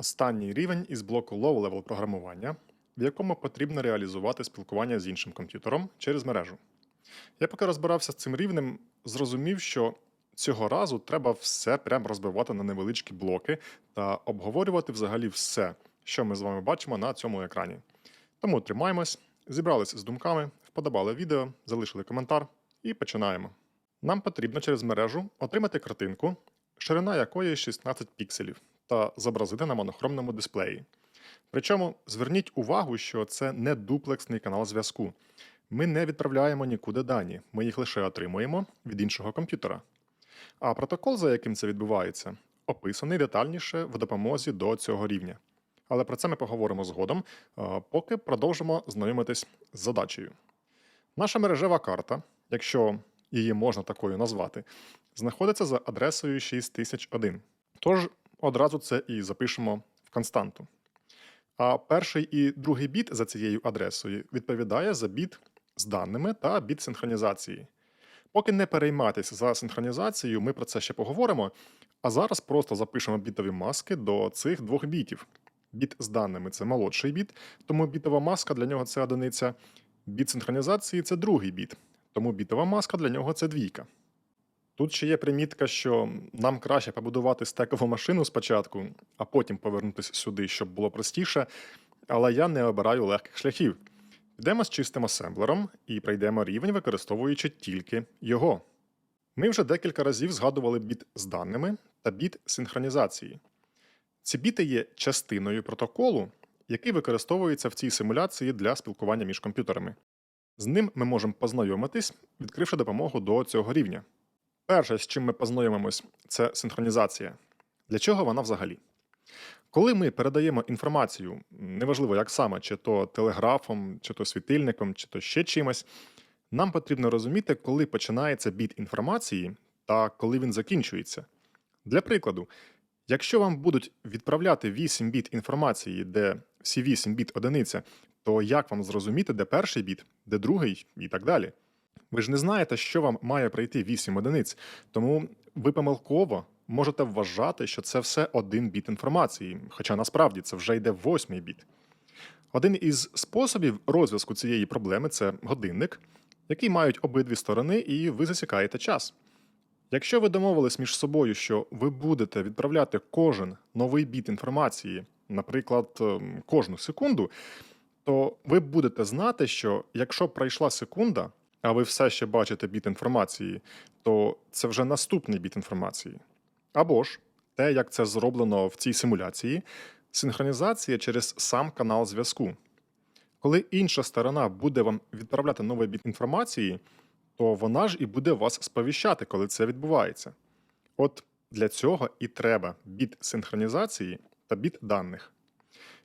Останній рівень із блоку Low-Level програмування, в якому потрібно реалізувати спілкування з іншим комп'ютером через мережу. Я поки розбирався з цим рівнем, зрозумів, що цього разу треба все прям розбивати на невеличкі блоки та обговорювати взагалі все, що ми з вами бачимо на цьому екрані. Тому тримаємось, зібрались з думками, вподобали відео, залишили коментар і починаємо. Нам потрібно через мережу отримати картинку, ширина якої 16 пікселів, та зобразити на монохромному дисплеї. Причому зверніть увагу, що це не дуплексний канал зв'язку. Ми не відправляємо нікуди дані, ми їх лише отримуємо від іншого комп'ютера. А протокол, за яким це відбувається, описаний детальніше в допомозі до цього рівня. Але про це ми поговоримо згодом, поки продовжимо знайомитись з задачею. Наша мережева карта, якщо її можна такою назвати, знаходиться за адресою 6001. Тож одразу це і запишемо в константу. А перший і другий біт за цією адресою відповідає за біт з даними та біт синхронізації. Поки не перейматися за синхронізацією, ми про це ще поговоримо. А зараз просто запишемо бітові маски до цих двох бітів. Біт з даними це молодший біт, тому бітова маска для нього це одиниця. Біт синхронізації це другий біт, тому бітова маска для нього це двійка. Тут ще є примітка, що нам краще побудувати стекову машину спочатку, а потім повернутися сюди, щоб було простіше, але я не обираю легких шляхів. Підемо з чистим асемблером і пройдемо рівень, використовуючи тільки його. Ми вже декілька разів згадували біт з даними та біт синхронізації. Ці біти є частиною протоколу, який використовується в цій симуляції для спілкування між комп'ютерами. З ним ми можемо познайомитись, відкривши допомогу до цього рівня. Перше, з чим ми познайомимось, це синхронізація. Для чого вона взагалі? Коли ми передаємо інформацію, неважливо як саме, чи то телеграфом, чи то світильником, чи то ще чимось, нам потрібно розуміти, коли починається біт інформації та коли він закінчується. Для прикладу, якщо вам будуть відправляти 8 біт інформації, де всі 8 біт одиниця, то як вам зрозуміти, де перший біт, де другий і так далі? Ви ж не знаєте, що вам має прийти 8 одиниць, тому ви помилково можете вважати, що це все один біт інформації, хоча насправді це вже йде восьмий біт. Один із способів розв'язку цієї проблеми це годинник, який мають обидві сторони, і ви засікаєте час. Якщо ви домовились між собою, що ви будете відправляти кожен новий біт інформації, наприклад, ем, кожну секунду, то ви будете знати, що якщо пройшла секунда, а ви все ще бачите біт інформації, то це вже наступний біт інформації. Або ж те, як це зроблено в цій симуляції, синхронізація через сам канал зв'язку. Коли інша сторона буде вам відправляти новий біт інформації, то вона ж і буде вас сповіщати, коли це відбувається. От для цього і треба біт синхронізації та біт даних.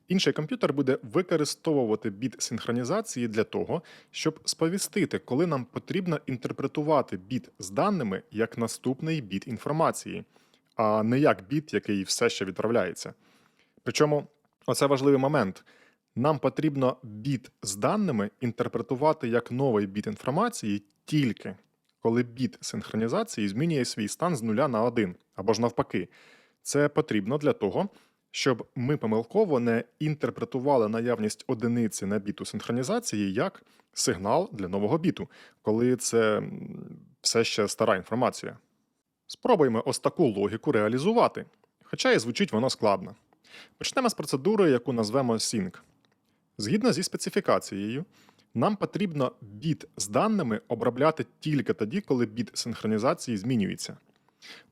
Інший комп'ютер буде використовувати біт синхронізації для того, щоб сповістити, коли нам потрібно інтерпретувати біт з даними як наступний біт інформації, а не як біт, який все ще відправляється. Причому оце важливий момент. Нам потрібно біт з даними інтерпретувати як новий біт інформації тільки коли біт синхронізації змінює свій стан з нуля на один, або ж навпаки. Це потрібно для того, щоб ми помилково не інтерпретували наявність одиниці на біту синхронізації як сигнал для нового біту, коли це все ще стара інформація. Спробуємо ось таку логіку реалізувати, хоча і звучить воно складно. Почнемо з процедури, яку назвемо Sync. Згідно зі специфікацією, нам потрібно біт з даними обробляти тільки тоді, коли біт синхронізації змінюється.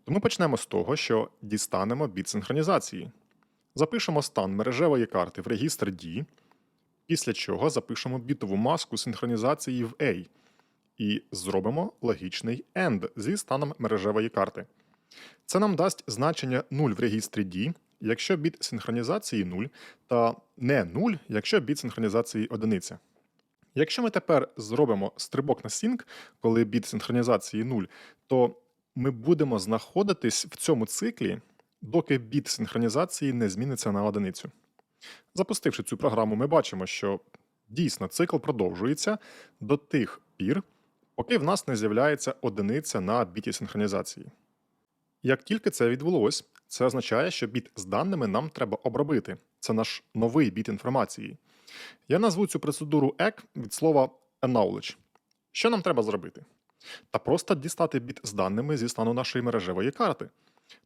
Тому почнемо з того, що дістанемо біт синхронізації. Запишемо стан мережевої карти в регістр D, після чого запишемо бітову маску синхронізації в A і зробимо логічний AND зі станом мережевої карти. Це нам дасть значення 0 в регістрі D, якщо біт синхронізації 0, та не 0, якщо біт синхронізації 1. Якщо ми тепер зробимо стрибок на sync, коли біт синхронізації 0, то ми будемо знаходитись в цьому циклі, доки біт синхронізації не зміниться на одиницю. Запустивши цю програму, ми бачимо, що дійсно цикл продовжується до тих пір, поки в нас не з'являється одиниця на біті синхронізації. Як тільки це відбулось, це означає, що біт з даними нам треба обробити. Це наш новий біт інформації. Я назву цю процедуру EC від слова acknowledge. Що нам треба зробити? Та просто дістати біт з даними зі стану нашої мережевої карти.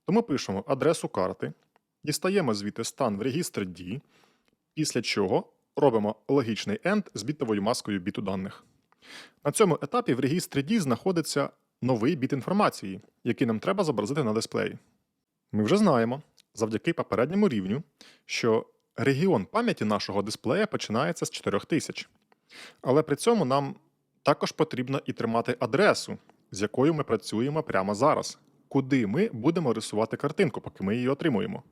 Тому пишемо адресу карти, дістаємо звідти стан в регістр D, після чого робимо логічний end з бітовою маскою біту даних. На цьому етапі в регістрі D знаходиться новий біт інформації, який нам треба зобразити на дисплеї. Ми вже знаємо, завдяки попередньому рівню, що регіон пам'яті нашого дисплея починається з 4000. Але при цьому нам також потрібно і тримати адресу, з якою ми працюємо прямо зараз, куди ми будемо рисувати картинку, поки ми її отримуємо.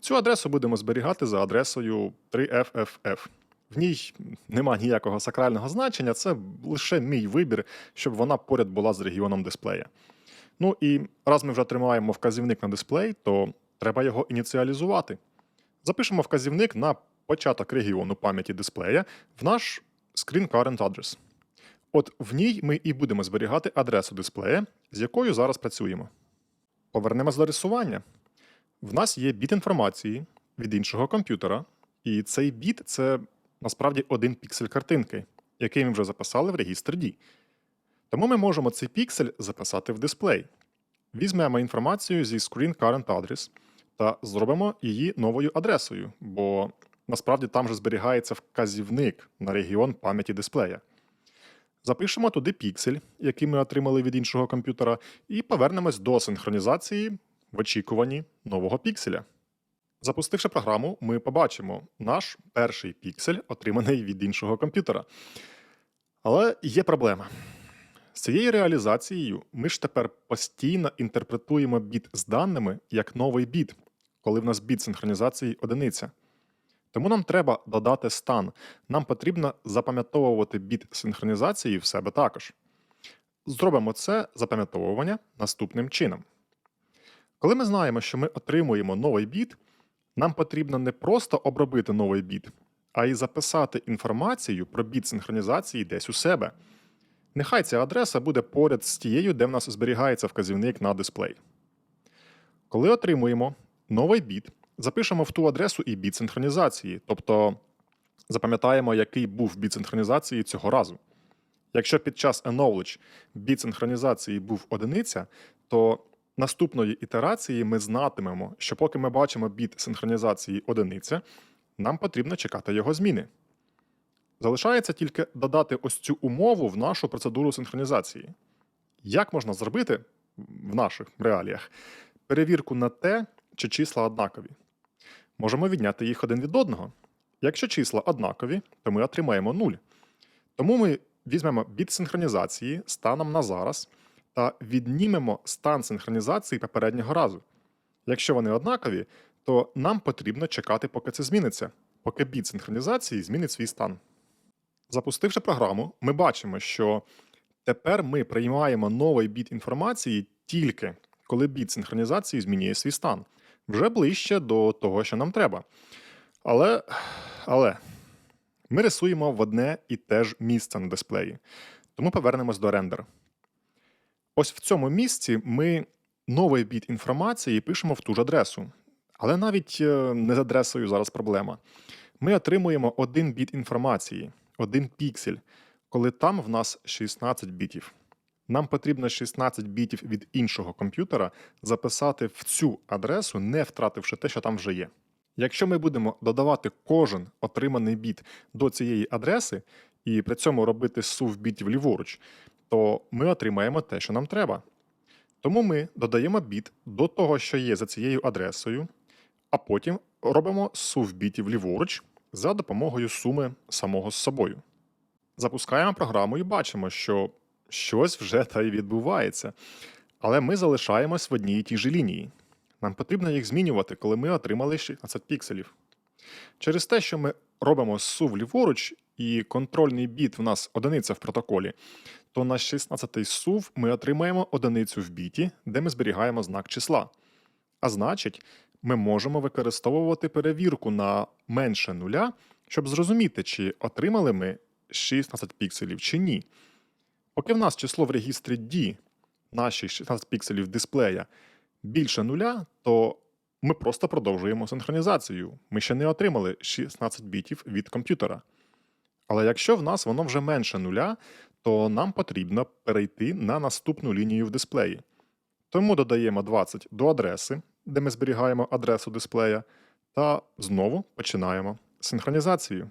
Цю адресу будемо зберігати за адресою 3FFF. В ній нема ніякого сакрального значення, це лише мій вибір, щоб вона поряд була з регіоном дисплея. Ну і раз ми вже тримаємо вказівник на дисплей, то треба його ініціалізувати. Запишемо вказівник на початок регіону пам'яті дисплея в наш Screen Current Address. От в ній ми і будемо зберігати адресу дисплея, з якою зараз працюємо. Повернемось до рисування. В нас є біт інформації від іншого комп'ютера, і цей біт це насправді один піксель картинки, який ми вже записали в регістр D. Тому ми можемо цей піксель записати в дисплей. Візьмемо інформацію зі Screen Current Address та зробимо її новою адресою, бо насправді там же зберігається вказівник на регіон пам'яті дисплея. Запишемо туди піксель, який ми отримали від іншого комп'ютера, і повернемось до синхронізації в очікуванні нового пікселя. Запустивши програму, ми побачимо наш перший піксель, отриманий від іншого комп'ютера. Але є проблема. З цією реалізацією ми ж тепер постійно інтерпретуємо біт з даними як новий біт, коли в нас біт синхронізації одиниця. Тому нам треба додати стан. Нам потрібно запам'ятовувати біт синхронізації в себе також. Зробимо це запам'ятовування наступним чином. Коли ми знаємо, що ми отримуємо новий біт, нам потрібно не просто обробити новий біт, а й записати інформацію про біт синхронізації десь у себе. Нехай ця адреса буде поряд з тією, де в нас зберігається вказівник на дисплей. Коли отримуємо новий біт, запишемо в ту адресу і біт синхронізації, тобто запам'ятаємо, який був біт синхронізації цього разу. Якщо під час acknowledge біт синхронізації був одиниця, то наступної ітерації ми знатимемо, що поки ми бачимо біт синхронізації одиниця, нам потрібно чекати його зміни. Залишається тільки додати ось цю умову в нашу процедуру синхронізації. Як можна зробити в наших реаліях перевірку на те, чи числа однакові? Можемо відняти їх один від одного. Якщо числа однакові, то ми отримаємо 0. Тому ми візьмемо біт синхронізації станом на зараз та віднімемо стан синхронізації попереднього разу. Якщо вони однакові, то нам потрібно чекати, поки це зміниться, поки біт синхронізації змінить свій стан. Запустивши програму, ми бачимо, що тепер ми приймаємо новий біт інформації тільки коли біт синхронізації змінює свій стан, вже ближче до того, що нам треба. Але, але ми рисуємо в одне і те ж місце на дисплеї, тому повернемось до рендера. Ось в цьому місці ми новий біт інформації пишемо в ту ж адресу. Але навіть е, не з адресою зараз проблема. Ми отримуємо один біт інформації, один піксель, коли там в нас 16 бітів. Нам потрібно 16 бітів від іншого комп'ютера записати в цю адресу, не втративши те, що там вже є. Якщо ми будемо додавати кожен отриманий біт до цієї адреси і при цьому робити сув бітів ліворуч, то ми отримаємо те, що нам треба. Тому ми додаємо біт до того, що є за цією адресою, а потім робимо сув бітів ліворуч за допомогою суми самого з собою. Запускаємо програму і бачимо, що щось вже та й відбувається. Але ми залишаємось в одній і тій же лінії. Нам потрібно їх змінювати, коли ми отримали 16 пікселів. Через те, що ми робимо сув ліворуч, і контрольний біт в нас одиниця в протоколі, то на 16-й сув ми отримаємо одиницю в біті, де ми зберігаємо знак числа. А значить, ми можемо використовувати перевірку на менше нуля, щоб зрозуміти, чи отримали ми 16 пікселів чи ні. Поки в нас число в регістрі D, наші 16 пікселів дисплея, більше нуля, то ми просто продовжуємо синхронізацію. Ми ще не отримали 16 бітів від комп'ютера. Але якщо в нас воно вже менше нуля, то нам потрібно перейти на наступну лінію в дисплеї. Тому додаємо 20 до адреси, де ми зберігаємо адресу дисплея, та знову починаємо синхронізацію.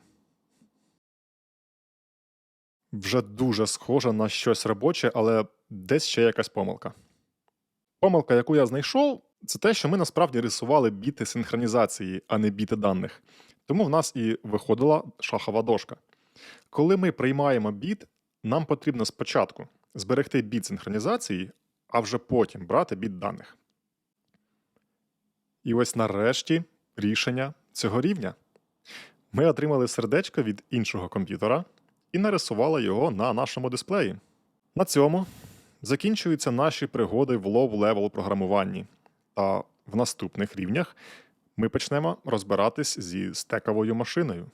Вже дуже схоже на щось робоче, але десь ще якась помилка. Помилка, яку я знайшов, це те, що ми насправді рисували біти синхронізації, а не біти даних. Тому в нас і виходила шахова дошка. Коли ми приймаємо біт, нам потрібно спочатку зберегти біт синхронізації, а вже потім брати біт даних. І ось нарешті рішення цього рівня. Ми отримали сердечко від іншого комп'ютера і нарисувала його на нашому дисплеї. На цьому закінчуються наші пригоди в low-level програмуванні. Та в наступних рівнях ми почнемо розбиратись зі стековою машиною.